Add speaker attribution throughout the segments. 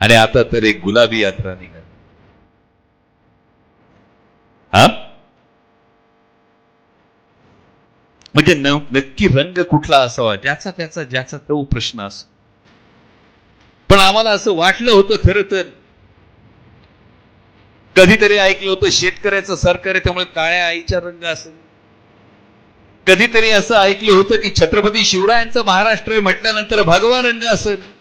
Speaker 1: आणि आता तर एक गुलाबी यात्रा निघाली. हा? म्हणजे न- नक्की रंग कुठला असावा ज्याचा त्याचा ज्याचा तो प्रश्न असो. पण आम्हाला असं वाटलं होतं खरं तर. कधीतरी ऐकलं होतं शेतकऱ्याचं सरकार आहे त्यामुळे काळ्या आईचा रंग असेल. कधीतरी असं ऐकलं होतं की छत्रपती शिवरायांचं महाराष्ट्र म्हटल्यानंतर भगवा रंग असेल.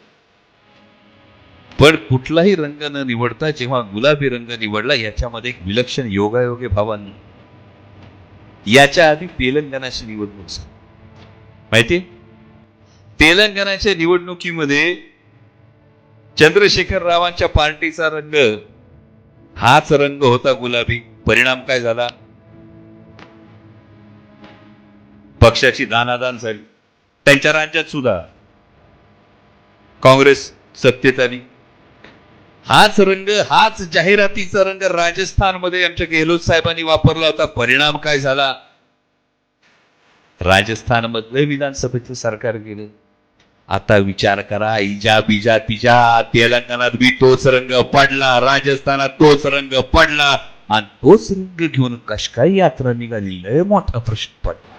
Speaker 1: पण कुठलाही रंग न निवडता जेव्हा गुलाबी रंग निवडला याच्यामध्ये एक विलक्षण योगायोगे भावांनी याच्या आधी तेलंगणाची निवडणूक झाली. माहिती तेलंगणाच्या निवडणुकीमध्ये चंद्रशेखर रावांच्या पार्टीचा रंग हाच रंग होता गुलाबी. परिणाम काय झाला? पक्षाची दानादान झाली. त्यांच्या राज्यात सुद्धा काँग्रेस सत्तेत आली. हाच रंग हाच जाहिरातीचा रंग राजस्थानमध्ये आमच्या गेहलोत साहेबांनी वापरला होता. परिणाम काय झाला? राजस्थानमधलं विधानसभेचं सरकार गेलं. आता विचार करा इजा बिजा तिजा तेलंगणात बी तोच रंग पडला राजस्थानात तोच रंग पडला. आणि तोच रंग घेऊन कशकाई यात्रा निघाली? लय मोठा प्रश्न पडला.